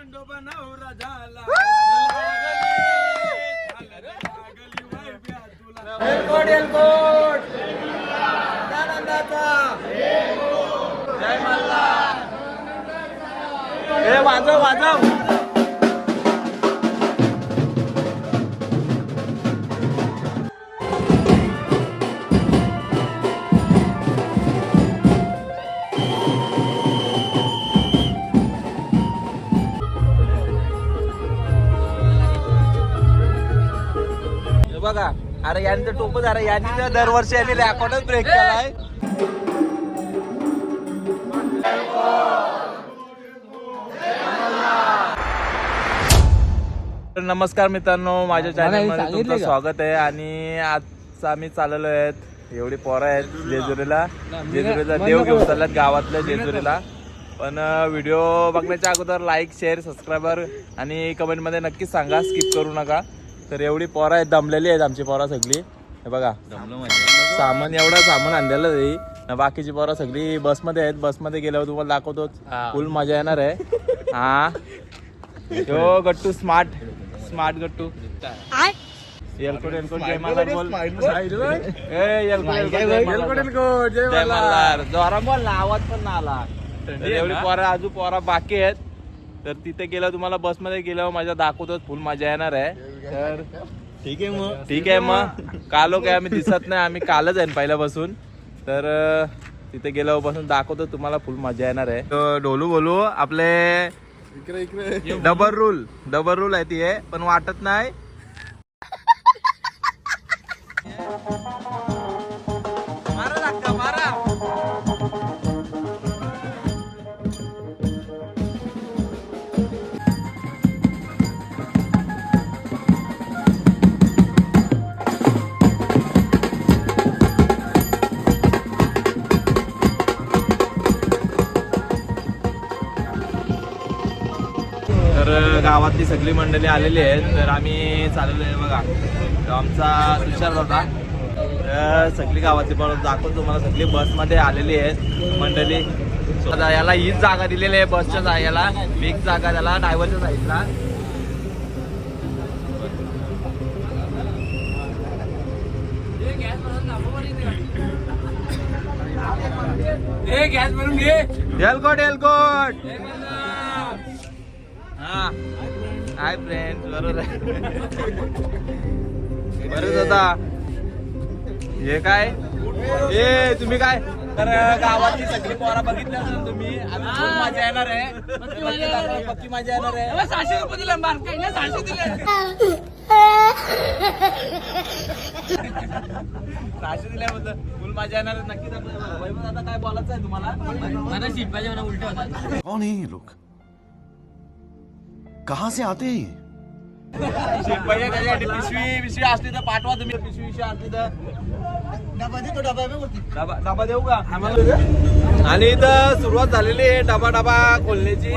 खंडोबा नवरा झाला एलकोट एलकोट जय मल्हार हे वाजव वाजव तर टोपच अरे यांनी तर दरवर्षी यांनी रेकॉर्डच ब्रेक केलाय नमस्कार मित्रांनो माझ्या चॅनलमध्ये तुमचं स्वागत आहे आणि आज आम्ही चाललेलो आहेत. एवढी पोरं आहेत जेजुरीला. जेजुरीला देव घेऊन चालल्यात गावातल्या जेजुरीला. पण व्हिडिओ बघण्याच्या अगोदर लाईक शेअर सबस्क्रायबर आणि कमेंटमध्ये नक्कीच सांगा. स्किप करू नका. तर एवढी पोरं आहेत दमलेली आहेत आमची पोरं सगळी. हे बघा. सामान एवढं सामान आणलेलं आहे. न बाकीची पोरं सगळी बसमध्ये आहेत. बसमध्ये गेल्यावर तुम्हाला दाखवतो. फुल मजा येणार आहे. हा. यो गट्टू स्मार्ट स्मार्ट गट्टू. एलकोट एलकोट जय मल्हार बोल. ए एलकोट एलकोट एलकोट जय मल्हार जोरा बोल आवाज पण ना आला. एवढी पोरा अजून पोरा बाकी आहेत. तर तिथे गेलं तुम्हाला बसमध्ये गेल्यावर माझ्या दाखवतो फुल मजा येणार आहे. तर ठीक आहे मग. ठीक आहे मग. कालो काय आम्ही दिसत नाही आम्ही कालच आहे पहिल्यापासून. तर तिथे गेल्यावर पासून दाखवतो तुम्हाला फुल मजा येणार आहे. तर डोलू बोलू आपले डबल रूल डबल रूल आहे ती आहे पण वाटत नाही. गावातली सगळी मंडळी आलेली आहेत तर आम्ही चाललेलो आहे बघा. आमचा तुषार होता तर सगळी गावातली पण दाखवतो तुम्हाला सगळी बसमध्ये आलेली आहेत मंडळी. याला हीच जागा दिलेली आहे बसच्या जागेला. एक जागा त्याला ड्रायव्हरच्या साईडला गॅस भरून घे. एलकोट एलकोट हाय फ्रेंड बरोबर आहे. बरंच होता हे काय? ए तुम्ही काय? तर गावातली सगळी पोरा बघितल्या असेल तुम्ही. खूप मजा येणार आहे. पक्की मजा येणार आहे. सहाशे रुपये दिले मार्केट सहाशे दिले. राशी दिल्याबद्दल फुल मजा येणार आहे. नक्कीच दादा काय बोलायचं आहे तुम्हाला? मला सीट पाहिजे मला उलट होता कौन है ये लोग कहां से आते हैं त्याच्यासाठी पिशवी पिशवी असली तर पाठवा तुम्ही पिशवी पिशवी असली तर डबा डबा देऊ का आम्हाला आणि इथं सुरुवात झालेली आहे डबा डबा खोलण्याची.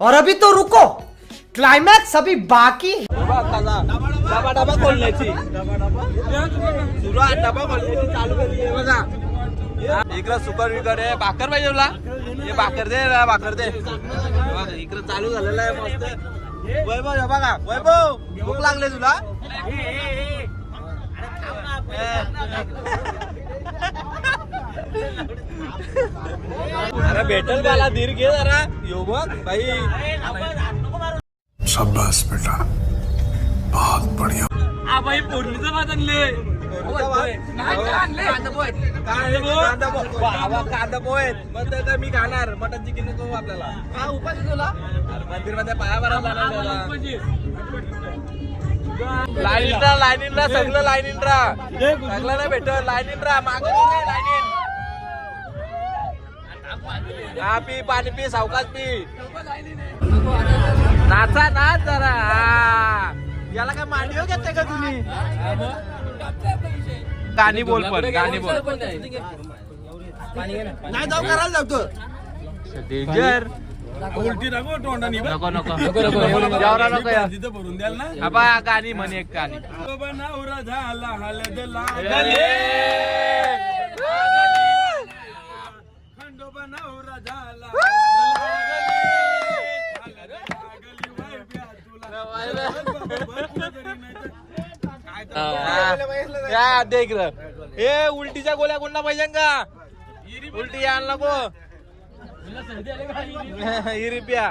और अभी तो रुको। क्लाइमैक्स अभी बाकी है। डबा. डबा डबा खोलण्याची. सुरुवात डबा खोलण्याची चालू केली आहे बघा. इकडं सुकर विकर आहे. भाकर पाहिजे तुला हे भाकर दे भाकर दे. इकडं चालू झालेलं आहे मस्त. वैभव हे बघा वैभव भूक लागले तुला? अरे भेटल मला धीर घे जरा. यो बघ बाई शाबाश बेटा. बहुत बढ़िया. हा बाई फोडणीचं भात आणले कांदा पोहे मग तर मी खाणार मटन चिकन नको आपल्याला हा उपास तुला. मंदिरमध्ये पाया भरा लाईनीन राहा लाईनीन राहा सगळं लाईन रा सगळं नाही भेट लाईन रा माग लाईन हा पी पाणी पी सावकाश पी नाचा नाच जरा हा. याला काय मांडीव घेते का तुम्ही गाणी बोल पण गाणी बोल. नाही जाऊ करायला लागतो डेंजर. उलटी नको तोंडानी नको नको. नको या तिथं भरून द्याल ना. आबा गाणी म्हणे एक गाणी. खंडोबा नवरा झाला हलद लागले. लागली खंडोबा नवरा झाला हलद या दे इकडं ए उलटीच्या गोळ्या कोणला पाहिजे का? उलटी आण नको. इरिपिया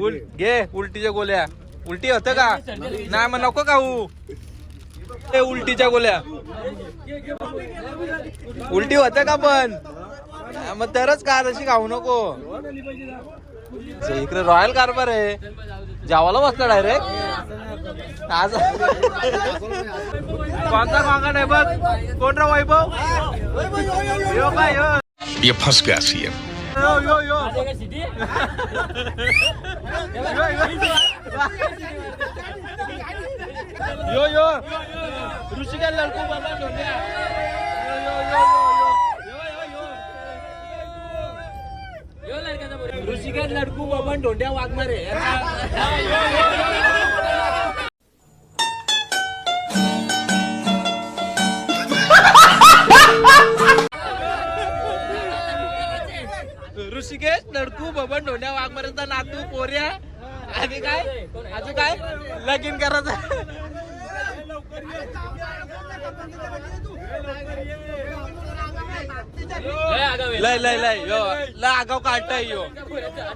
उल घे उलटीच्या गोळ्या. उलटी होत का? नाही मग नको खाऊ. ए उलटीच्या गोळ्या. उलटी होत का पण? मग तरच का तशी खाऊ नको. इकडे रॉयल कारभार आहे. जावाला बसला डायरेक्ट आज कोणता मागा नाही बघ. कोण रा वैभव? यो काय यो. ये फंस गया यो यो यो. यो यो. ऋषिका लडकू बना लडकू बबन ढोंड्या वागणार ऋषिकेश लडकू बबन ढोंड्या वाघमारेचा नातू पोऱ्या आणि काय अजून काय लगीन करायचं लय लय लय यो लय आगाव काढताय यो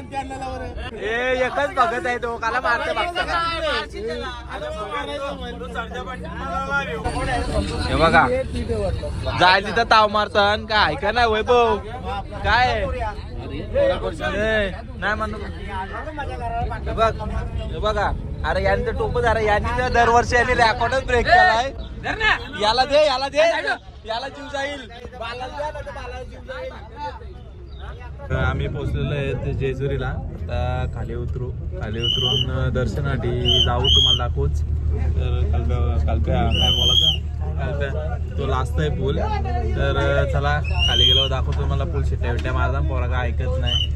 ए एकच बघत आहे तो. काला मारते बघता हे बघा. जाय तिथं ताव मारतन. काय ऐका नाही वैभव. काय? ए, नाही म्हणू बघ हे बघा. अरे यांनी तर टोप अरे यांनी तर दरवर्षी यांनी रेकॉर्डच ब्रेक केलाय. याला दे याला दे. याला जीव जाईल. तर आम्ही पोहोचलेलो आहे जेजुरीला. आता खाली उतरू खाली उतरून दर्शनासाठी जाऊ तुम्हाला दाखवूच. तर कालप्या कालप्या काय बोलायचं? कालप्या तो लास्ट आहे पूल. तर चला खाली गेलो दाखवतो मला पूल. शिट्ट्या विट्ट्या माझा पोरा काय ऐकत नाही.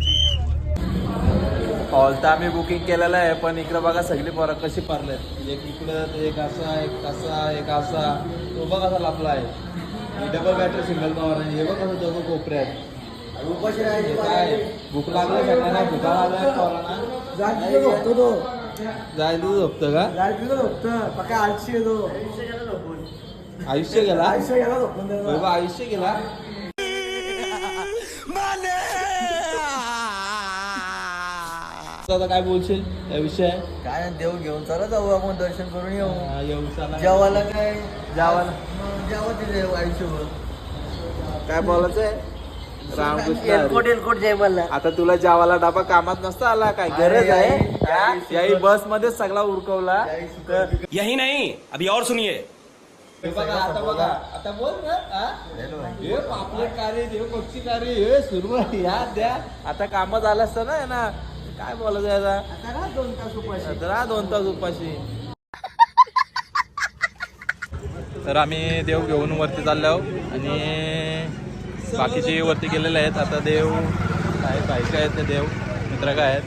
हॉल तर आम्ही बुकिंग केलेलं आहे पण इकडं बघा सगळी पोरं कशी पारलेत. म्हणजे एक इकडं एक असा एक असा एक असा. तो बघा कसा लापला आहे. डबल बॅटरी सिंगल पॉवर आहे. हे बघा कसं दोघं कोपऱ्या आहेत. हे काय? भूक लागली सगळ्यांना भुका लागल्या पोरांना जायचं झोपतं का? आयुष्य गेला? वैभव आयुष्य गेला? आता काय बोलशील? या विषय काय देव घेऊन चला जाऊ आपण दर्शन करून येऊ. जेवायला काय? जेवा तिथे आयुष्यभर. काय बोलायचं आहे रामकृष्ण हरी. आता तुला जेवायला डबा कामात नसता आला काय? गरज आहे? याही बसमध्ये सगळा उरकवला. तर यही नहीं अभी और सुनिए. हे बघा आता बघा आता बोल ना हा? हे पापलेट कार्य हे पक्षी कार्य हे सुरू आहे या द्या. आता काम झालं असतं ना ना. काय बोलायचं याचा दोन तास उपाशी. आता राहा दोन तास उपाशी. तर आम्ही देव घेऊन वरती चाललो आहोत आणि बाकीचे वरती गेलेले आहेत आता देव काय बायका आहेत ते देव मित्र काय आहेत.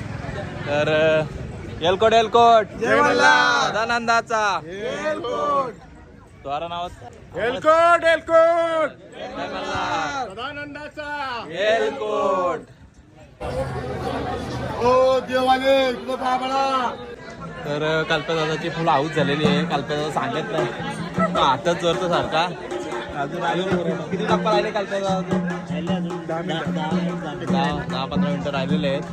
तर एलकोट एलकोट सदानंदाचा. द्वारा नावात एलकोट एलकोट? सदानंदाचा. एलकोट ओ देवाले बाबळा तर कालप्या दादाची फुलं आऊत झालेली आहे. कालप्या दादा सांगत नाही. तो हातच जोरतो सारखा. अजून किती टप्पा राहिले कालप्या दहा दहा पंधरा मिनिटं राहिलेले आहेत.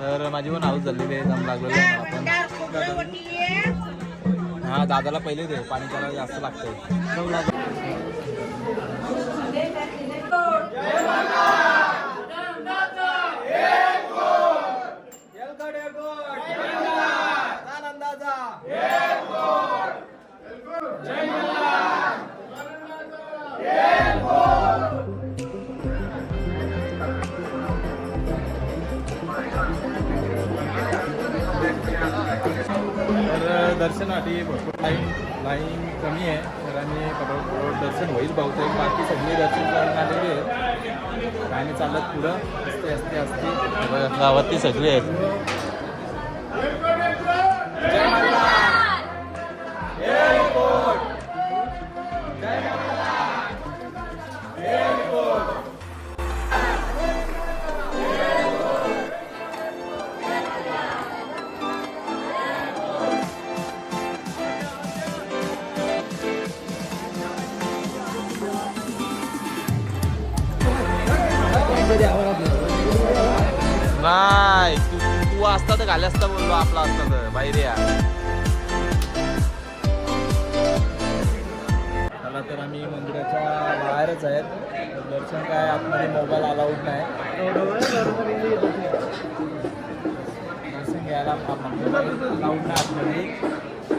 तर माझी पण हाऊस झालेली आहे दम लागलेली आहे मला पण. हा दादाला पहिले दे पाणी त्याला जास्त लागतं दर्शनासाठी भरपूर लाईन लाईन कमी आहे. तर आम्ही दर्शन होईल बहुतेक. बाकी सगळे दर्शन करून आलेले आहेत. काय चालत पुढं. असते असते असते गावातली सगळी आहेत. बोललो आपला असता तर बाहेर या. चला तर आम्ही मंदिराच्या बाहेरच आहेत. दर्शन काय आतमध्ये मोबाईल अलाउड नाही. दर्शन घ्यायला अलाउड नाही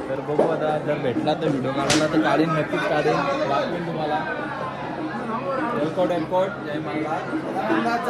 तर बघू आता जर भेटला तर व्हिडिओ काढायला तर काढीन नक्कीच काढेन. दाखवेन तुम्हाला. एलकोट एलकोट जय महाराज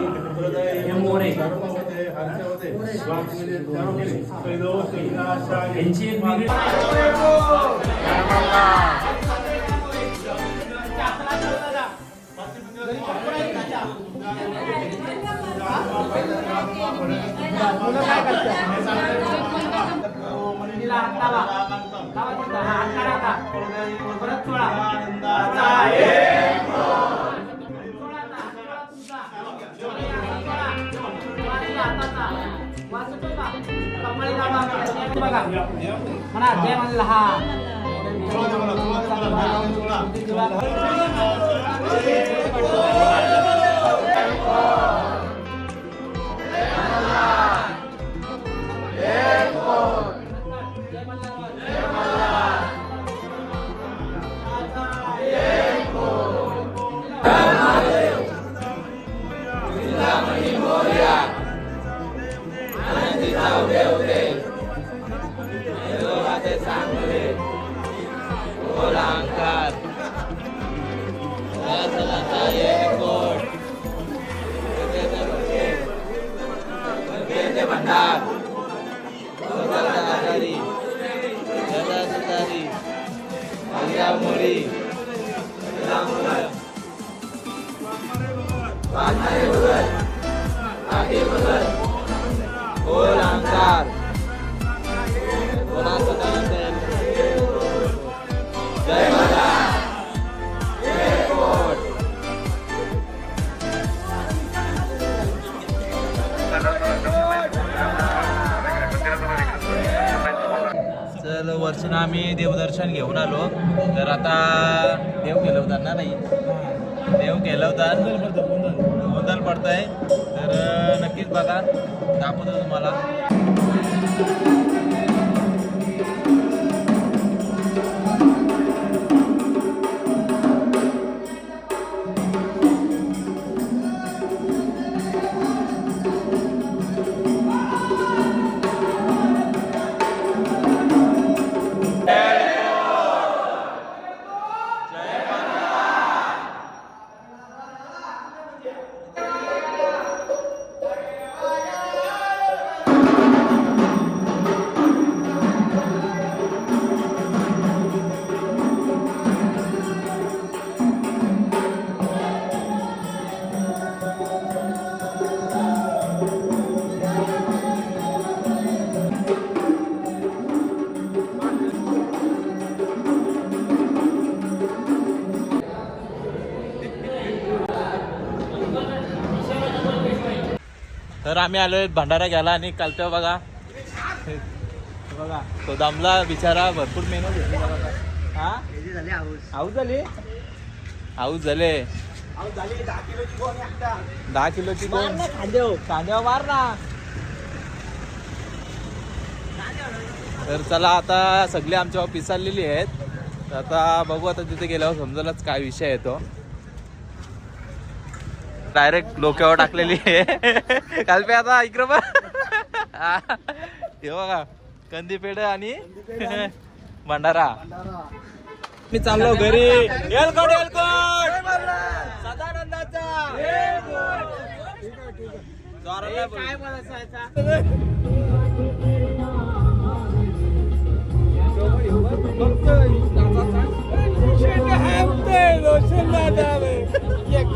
एलकोट एलकोट म्हणा जय मल्हार तर वर्षानं आम्ही देवदर्शन घेऊन आलो. तर आता देव केलवतात ना नाही. देव केलवतात गोंधळ पडत आहे तर नक्कीच बघा. दाखवतो तुम्हाला. तर आम्ही आलोय भंडारा घ्यायला आणि कालच्या बघा. हे बघा तो दमला बिचारा भरपूर मेहनत घेतली बघा हा? आऊस झाली? आऊस झाले. दहा किलोची कोण कांद्यावर मार ना. तर चला आता सगळे आमच्यावर पिसाळलेली आहेत. तर आता बघू आता तिथे गेल्यावर समजलंच काय विषय आहे तो. डायरेक्ट डोक्यावर टाकलेली आहे. काल पे आता इकडं बघ. हे बघा कंदी पेढ आणि भंडारा. मी चाललो घरी. एलकोट एलकोट सदानंदाचा. काय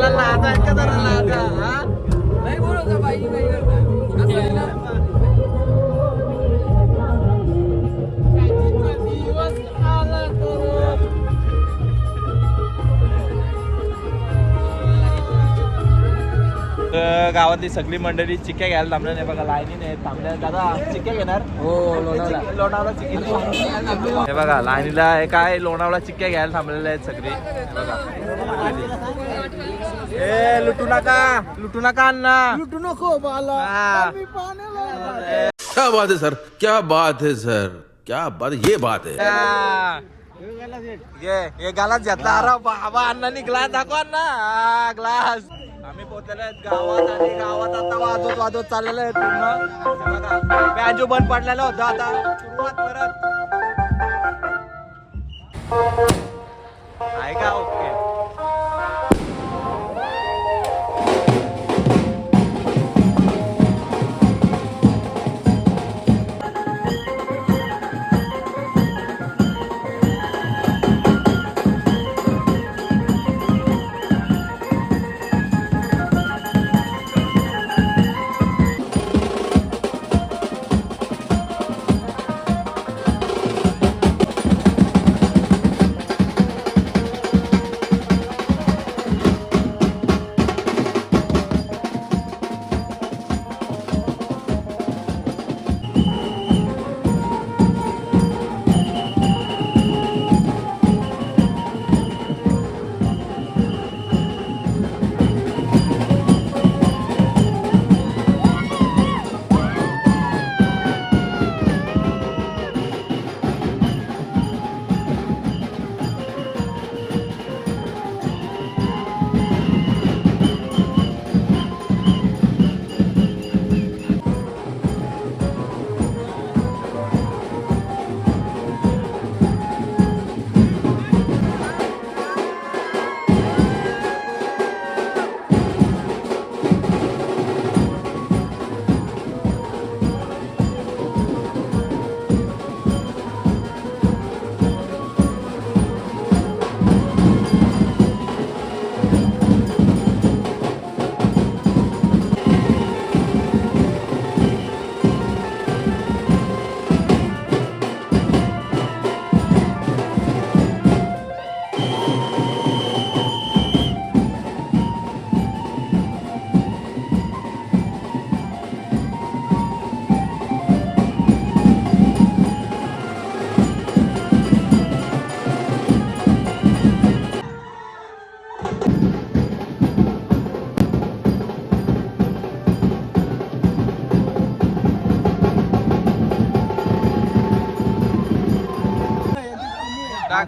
तुम्हाला लाज आहे का जरा लाजा नाही बोलत बाई नाही तर गावातली सगळी मंडळी चिक्क्या घ्यायला थांबल्या नाही बघा लाईनीने थांबल्या दादा चिक्क्या घेणार? हो लोणावळा. लोणावळा चिक्की हे बघा लाईनीला हे काय लोणावळा चिक्क्या घ्यायला थांबलेल्या आहेत सगळी. हे बघा. ए लुटू नका. लुटू नका अण्णा. लुटू नको बाला. क्या बात है सर? क्या बात है सर? क्या बात ये बात है। ये ये ग्लास घेतला. अरे बाबा अण्णा ग्लास दाखव अण्णा. ग्लास आम्ही पोहोचलेलो आहेत गावात आणि गावात आता वाजवत वाजवत चाललेलो आहे पूर्ण. बॅजो बंद पडलेला होता आता. सुरुवात परत. आहे का? ओके.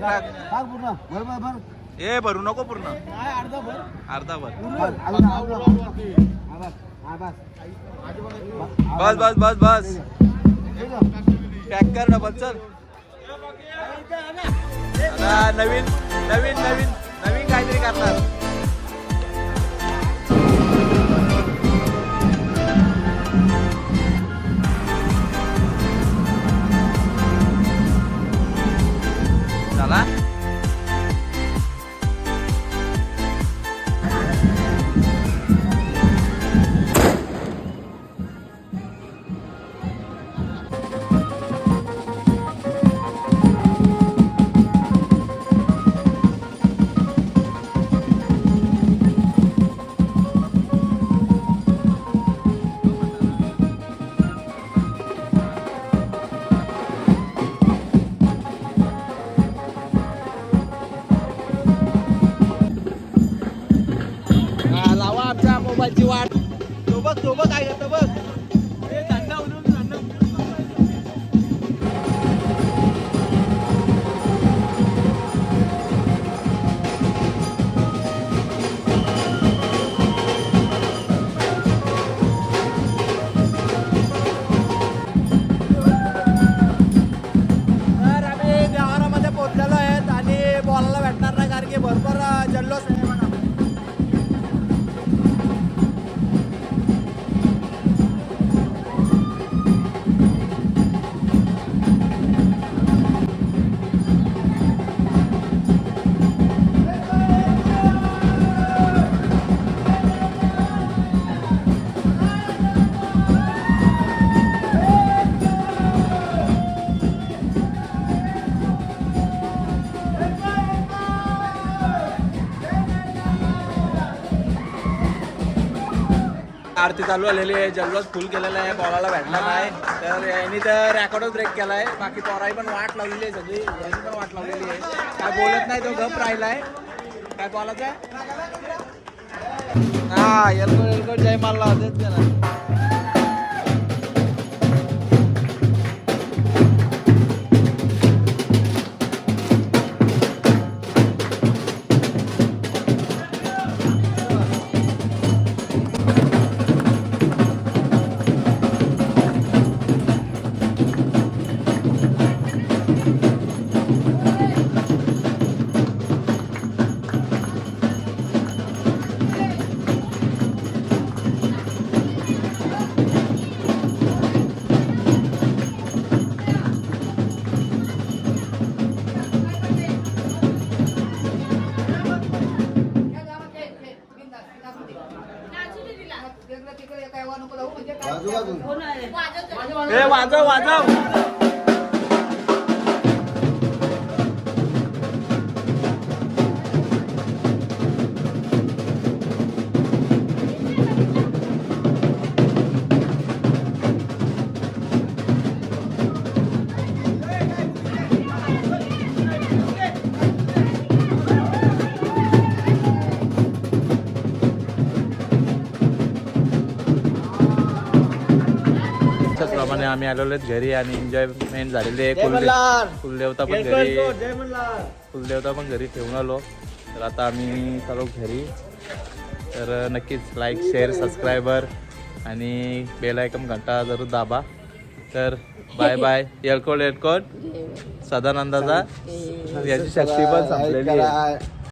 टाक टाक ए भरू नको पूर्ण. अर्धा भर? बस बस. बस बस पॅक कर डबल चल. आता नवीन नवीन नवीन नवीन काहीतरी करणार. पप्पांची वाट. सोबत सोबत आहे करतो बघ. आरती चालू आलेली आहे. जल्लोष फुल केलेला आहे. बॉलाला भेटला नाही. तर यांनी तर रेकॉर्डच ब्रेक केला आहे बाकी पोराई पण वाट लावलेली आहे सगळी. यांनी पण वाट लावलेली आहे. काय बोलत नाही तो गप आहे काय बॉलाचा आहे हा येलकोट येलकोट जय मारला होतेच त्याला वाजव वाजव आम्ही आलेलो आहेत घरी आणि एन्जॉयमेंट झालेली आहे. कुलदेव कुलदेवता पण घरी कुलदेवता पण घरी ठेवून आलो. तर आता आम्ही चालू घरी. तर नक्कीच लाईक शेअर सबस्क्रायबर आणि बेल आयकन घंटा जरूर दाबा. तर बाय बाय येळकोट येळकोट. सदानंदाचा. याची शक्ती पण संपलेली आहे.